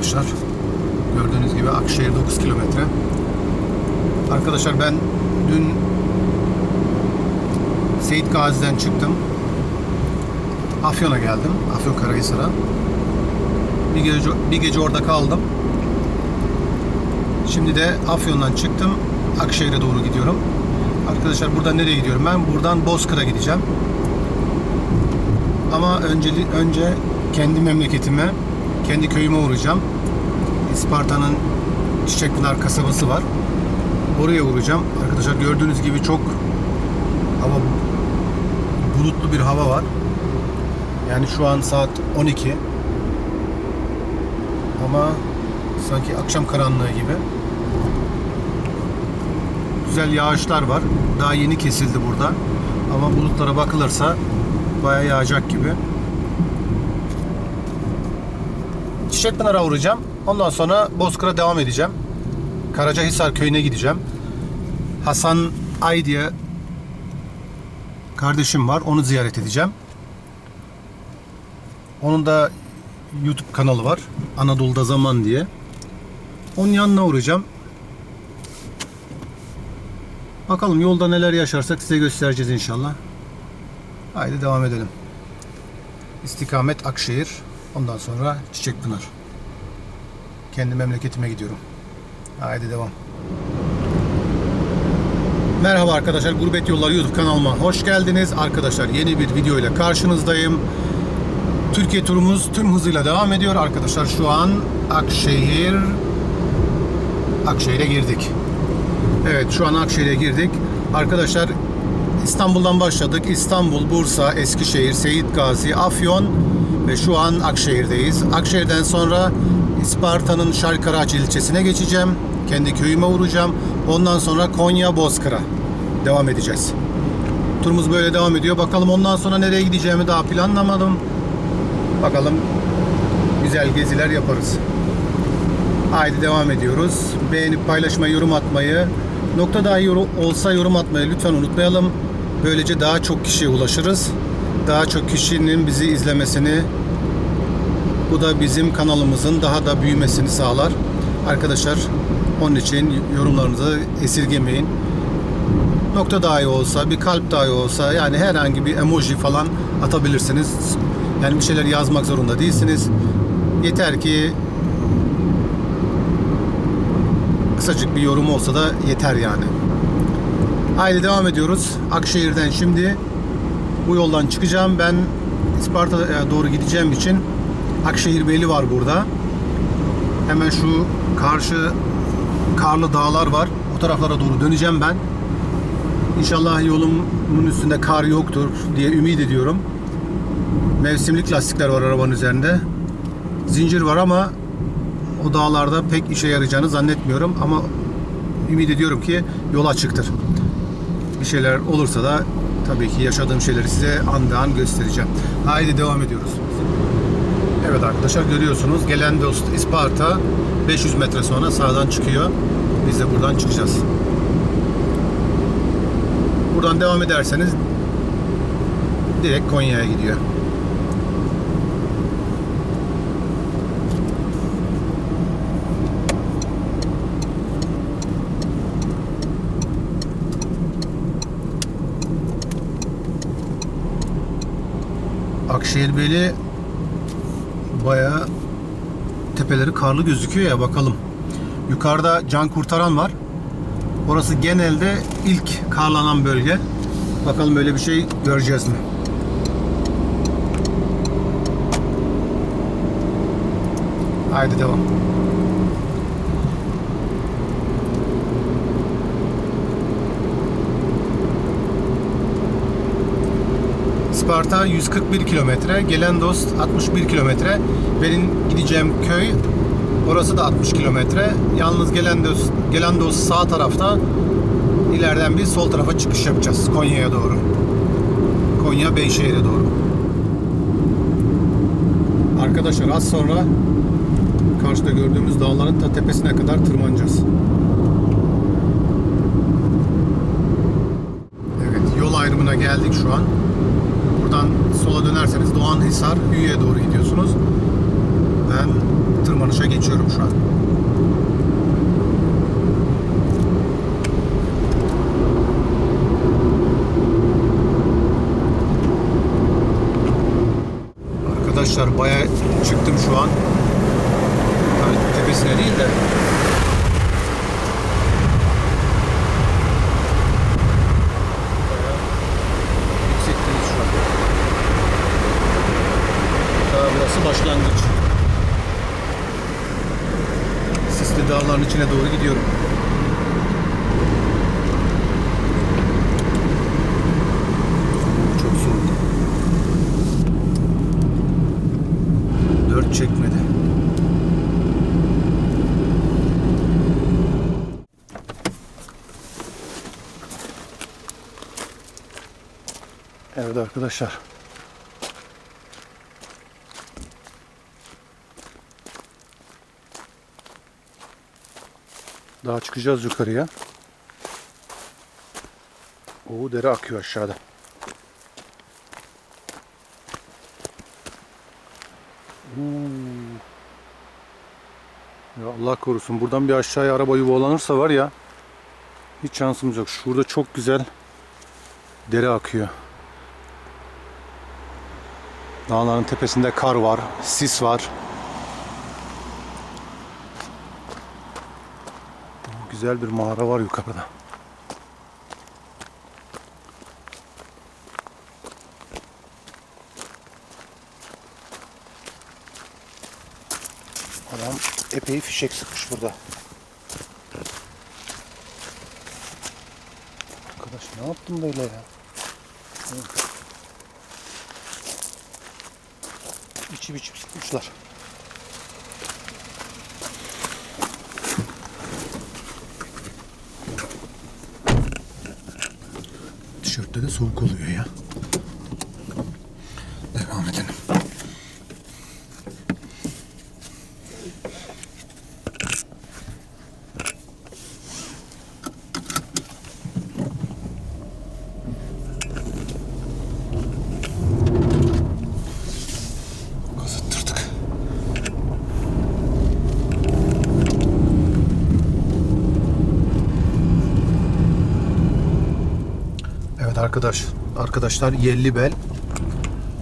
arkadaşlar. Gördüğünüz gibi Akşehir 9 kilometre. Arkadaşlar ben dün Seyit Gazi'den çıktım. Afyon'a geldim. Afyonkarahisar'a. Bir gece, bir gece orada kaldım. Şimdi de Afyon'dan çıktım. Akşehir'e doğru gidiyorum. Arkadaşlar burada nereye gidiyorum? Ben buradan Bozkır'a gideceğim. Ama önceli, önce kendi memleketime, kendi köyüme uğrayacağım. Isparta'nın Çiçekpınar kasabası var. Oraya uğrayacağım. Arkadaşlar gördüğünüz gibi çok hava bulutlu bir hava var. Yani şu an saat 12. Ama sanki akşam karanlığı gibi. Güzel yağışlar var. Daha yeni kesildi burada. Ama bulutlara bakılırsa bayağı yağacak gibi. Çiçekpınar'a uğrayacağım. Ondan sonra Bozkır'a devam edeceğim. Karacahisar köyüne gideceğim. Hasan Ay diye kardeşim var. Onu ziyaret edeceğim. Onun da YouTube kanalı var. Anadolu'da Zaman diye. Onun yanına uğrayacağım. Bakalım yolda neler yaşarsak size göstereceğiz inşallah. Haydi devam edelim. İstikamet Akşehir. Ondan sonra Çiçekpınar. Kendi memleketime gidiyorum. Haydi devam. Merhaba arkadaşlar. Gurbet Yolları YouTube kanalıma hoş geldiniz. Arkadaşlar yeni bir video ile karşınızdayım. Türkiye turumuz tüm hızıyla devam ediyor. Arkadaşlar şu an Akşehir Akşehir'e girdik. Evet şu an Akşehir'e girdik. Arkadaşlar İstanbul'dan başladık. İstanbul, Bursa, Eskişehir, Seyit Gazi, Afyon ve şu an Akşehir'deyiz. Akşehir'den sonra İsparta'nın Şarkaraç ilçesine geçeceğim. Kendi köyüme uğrayacağım. Ondan sonra Konya Bozkır'a devam edeceğiz. Turumuz böyle devam ediyor. Bakalım ondan sonra nereye gideceğimi daha planlamadım. Bakalım güzel geziler yaparız. Haydi devam ediyoruz. Beğenip paylaşmayı, yorum atmayı, nokta dahi yorum, olsa yorum atmayı lütfen unutmayalım. Böylece daha çok kişiye ulaşırız. Daha çok kişinin bizi izlemesini, bu da bizim kanalımızın daha da büyümesini sağlar. Arkadaşlar onun için yorumlarınızı esirgemeyin. Nokta dahi olsa, bir kalp dahi olsa yani herhangi bir emoji falan atabilirsiniz. Yani bir şeyler yazmak zorunda değilsiniz. Yeter ki kısacık bir yorum olsa da yeter yani. Haydi devam ediyoruz. Akşehir'den şimdi bu yoldan çıkacağım. Ben Isparta'ya doğru gideceğim için Akşehir Beyli var burada. Hemen şu karşı karlı dağlar var. O taraflara doğru döneceğim ben. İnşallah yolumun üstünde kar yoktur diye ümit ediyorum. Mevsimlik lastikler var arabanın üzerinde. Zincir var ama o dağlarda pek işe yarayacağını zannetmiyorum ama ümit ediyorum ki yol açıktır. Bir şeyler olursa da tabii ki yaşadığım şeyleri size an be an göstereceğim. Haydi devam ediyoruz. Evet arkadaşlar görüyorsunuz gelen dost Isparta 500 metre sonra sağdan çıkıyor. Biz de buradan çıkacağız. Buradan devam ederseniz direkt Konya'ya gidiyor. Akşehir Beyli bayağı tepeleri karlı gözüküyor ya bakalım. Yukarıda can kurtaran var. Orası genelde ilk karlanan bölge. Bakalım böyle bir şey göreceğiz mi? Haydi devam. Isparta 141 kilometre, gelen dost 61 kilometre. Benim gideceğim köy orası da 60 kilometre. Yalnız gelen dost, gelen dost sağ tarafta. İleriden biz sol tarafa çıkış yapacağız Konya'ya doğru. Konya Beyşehir'e doğru. Arkadaşlar az sonra karşıda gördüğümüz dağların ta tepesine kadar tırmanacağız. Evet, yol ayrımına geldik şu an. Buradan sola dönerseniz Doğanhisar, Hüye'ye doğru gidiyorsunuz. Ben tırmanışa geçiyorum şu an. Arkadaşlar bayağı çıktım şu an. Yani tepesine değil de. Bayağı Yüksekteyiz şu an. Daha burası başlangıç. Sisli dağların içine doğru gidiyorum. Çok soğuk. Dört çekmedi. Evet arkadaşlar. Daha çıkacağız yukarıya. Oo dere akıyor aşağıda. Oo. Ya Allah korusun. Buradan bir aşağıya araba yuvalanırsa var ya hiç şansımız yok. Şurada çok güzel dere akıyor. Dağların tepesinde kar var, sis var. Güzel bir mağara var yukarıda. Adam epey fişek sıkmış burada. Arkadaş ne yaptın böyle ya? İçi biçip sıkmışlar. Tişörtte de soğuk oluyor ya. Devam edelim. Arkadaş, arkadaşlar Yelli Bel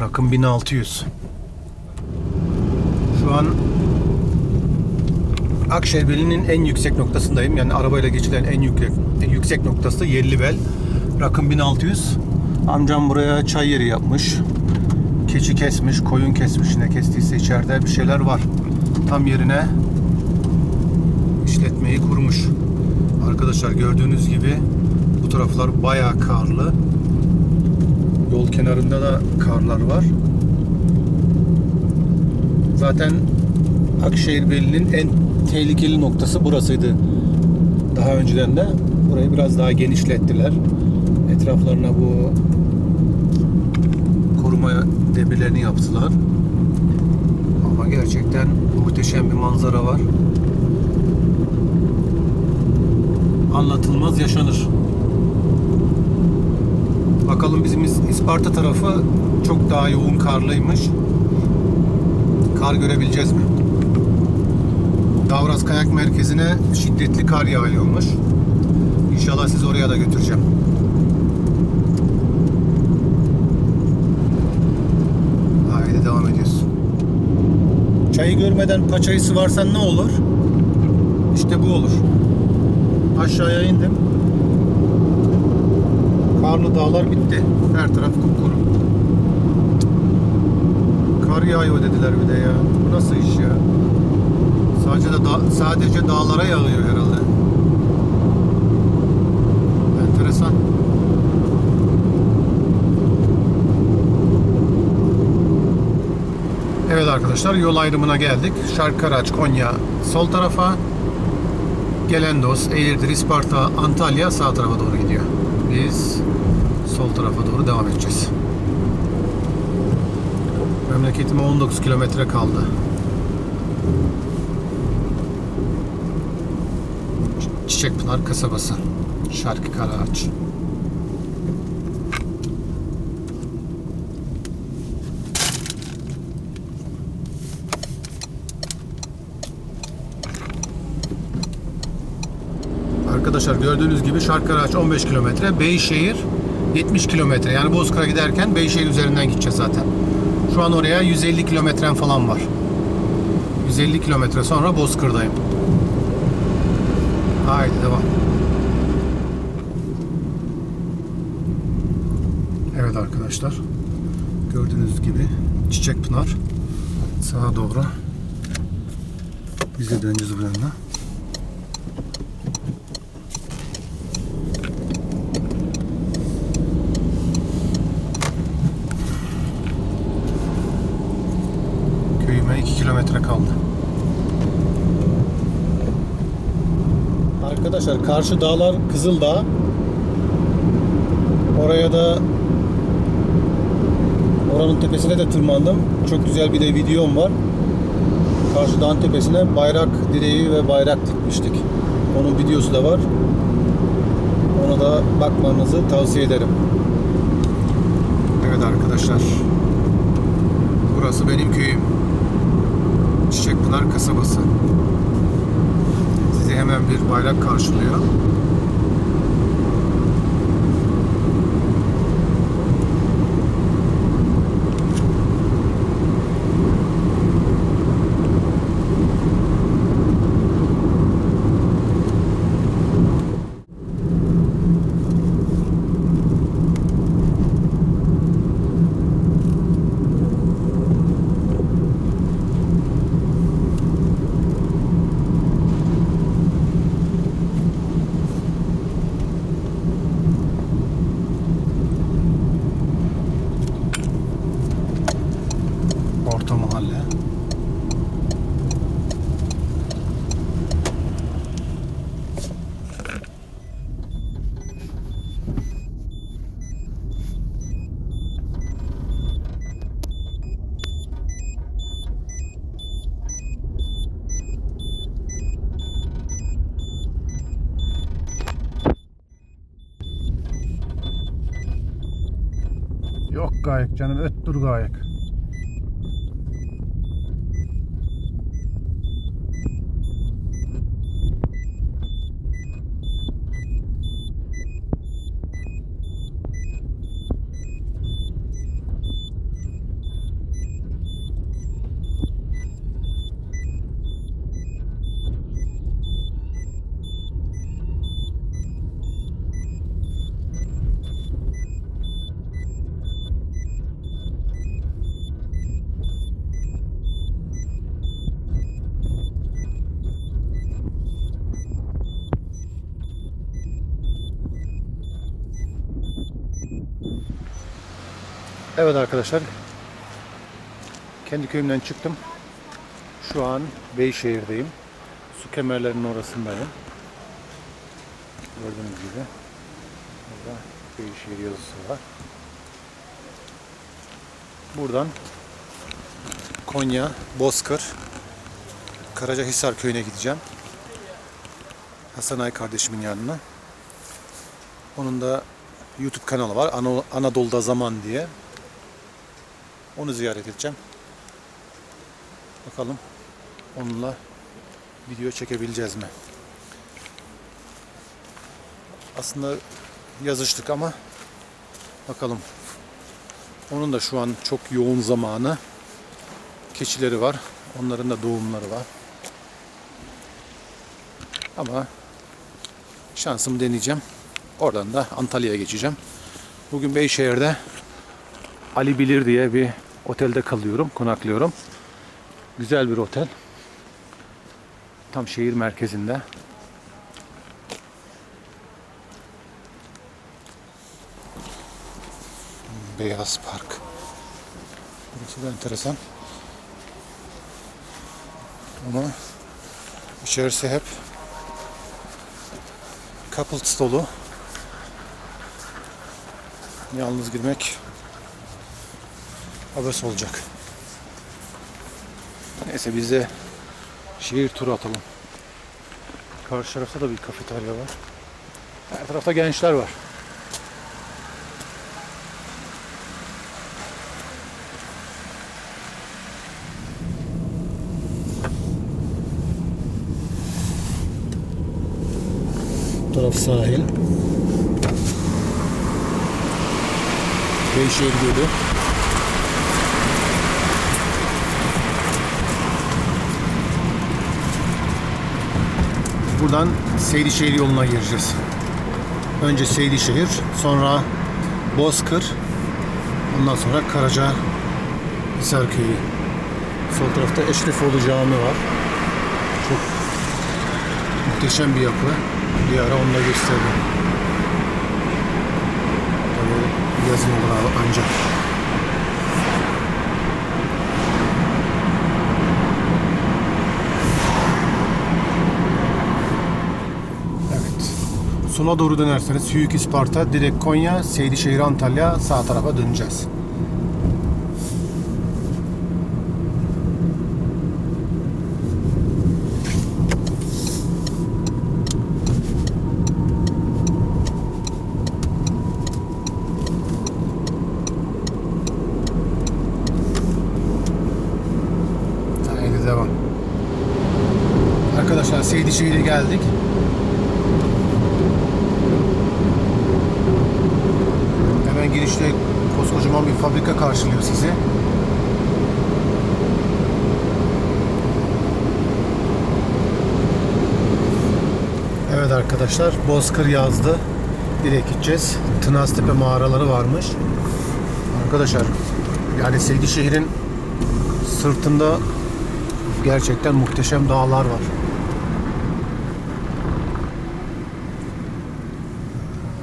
rakım 1600. Şu an Akşehir'in en yüksek noktasındayım. Yani arabayla geçilen en yüksek, en yüksek noktası Yelli Bel. Rakım 1600. Amcam buraya çay yeri yapmış. Keçi kesmiş, koyun kesmiş. Ne kestiyse içeride bir şeyler var. Tam yerine işletmeyi kurmuş. Arkadaşlar gördüğünüz gibi bu taraflar bayağı karlı. Yol kenarında da karlar var. Zaten Akşehir Beli'nin en tehlikeli noktası burasıydı. Daha önceden de burayı biraz daha genişlettiler. Etraflarına bu koruma demirlerini yaptılar. Ama gerçekten muhteşem bir manzara var. Anlatılmaz yaşanır. Bakalım bizim İs- İsparta tarafı çok daha yoğun karlıymış. Kar görebileceğiz mi? Davras Kayak Merkezi'ne şiddetli kar yağıyormuş. İnşallah sizi oraya da götüreceğim. Haydi devam ediyoruz. Çayı görmeden paçayı sıvarsan ne olur? İşte bu olur. Aşağıya indim. Karlı dağlar bitti. Her taraf kupkuru. Kar yağıyor dediler bir de ya. Bu nasıl iş ya? Sadece de da- sadece dağlara yağıyor herhalde. Enteresan. Evet arkadaşlar yol ayrımına geldik. Şarkaraç, Konya sol tarafa. Gelendos, Eğirdir, Isparta, Antalya sağ tarafa doğru gidiyor. Biz sol tarafa doğru devam edeceğiz. Memleketime 19 kilometre kaldı. Çiçekpınar kasabası. Şarkı Karaağaç. Arkadaşlar gördüğünüz gibi Şarkı Şarkıraç 15 kilometre, Beyşehir 70 kilometre. Yani Bozkır'a giderken Beyşehir üzerinden gideceğiz zaten. Şu an oraya 150 kilometren falan var. 150 kilometre sonra Bozkır'dayım. Haydi devam. Evet arkadaşlar. Gördüğünüz gibi Çiçek Pınar sağa doğru. Biz de döneceğiz bu yana. Köyüme 2 kilometre kaldı. Arkadaşlar karşı dağlar Kızıldağ. Oraya da oranın tepesine de tırmandım. Çok güzel bir de videom var. Karşı dağın tepesine bayrak direği ve bayrak dikmiştik. Onun videosu da var. Ona da bakmanızı tavsiye ederim. Evet arkadaşlar. Burası benim köyüm. Çiçekpınar kasabası. Sizi hemen bir bayrak karşılıyor. Gayek canım öt dur gayek. Evet arkadaşlar. Kendi köyümden çıktım. Şu an Beyşehir'deyim. Su kemerlerinin orasındayım. Gördüğünüz gibi. Burada Beyşehir yazısı var. Buradan Konya, Bozkır, Karacahisar köyüne gideceğim. Hasan Ay kardeşimin yanına. Onun da YouTube kanalı var. Ana- Anadolu'da Zaman diye. Onu ziyaret edeceğim. Bakalım onunla video çekebileceğiz mi? Aslında yazıştık ama bakalım. Onun da şu an çok yoğun zamanı. Keçileri var. Onların da doğumları var. Ama şansımı deneyeceğim. Oradan da Antalya'ya geçeceğim. Bugün Beyşehir'de Ali Bilir diye bir otelde kalıyorum, konaklıyorum. Güzel bir otel. Tam şehir merkezinde. Beyaz Park. Burası da enteresan. Ama içerisi hep couples dolu. Yalnız girmek abes olacak. Neyse biz de şehir turu atalım. Karşı tarafta da bir kafeterya var. Her tarafta gençler var. Bu taraf sahil. Beyşehir Gölü. Buradan Seydişehir yoluna gireceğiz. Önce Seydişehir, sonra Bozkır, ondan sonra Karaca Hisar. Sol tarafta Eşrefoğlu Cami var. Çok muhteşem bir yapı. Bir ara onu da gösterdim. Tabii yazın olur ancak. Evet. Sola doğru dönerseniz Hüyük İsparta, direkt Konya, Seydişehir Antalya sağ tarafa döneceğiz. Haydi devam. Arkadaşlar Seydişehir'e geldik. Hemen girişte koskocaman bir fabrika karşılıyor sizi. Evet arkadaşlar Bozkır yazdı. Direkt gideceğiz. Tınaztepe mağaraları varmış. Arkadaşlar yani Seydişehir'in sırtında gerçekten muhteşem dağlar var.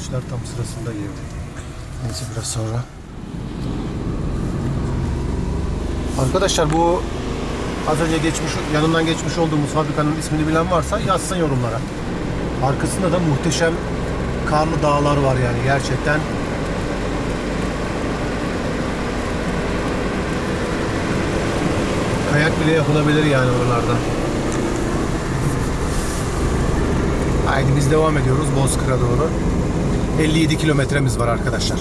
İşler tam sırasında girdi. Neyse biraz sonra. Arkadaşlar bu az önce geçmiş yanından geçmiş olduğumuz fabrikanın ismini bilen varsa yazsın yorumlara. Arkasında da muhteşem karlı dağlar var yani gerçekten. Kayak bile yapılabilir yani oralarda. Haydi biz devam ediyoruz Bozkır'a doğru. 57 kilometremiz var arkadaşlar.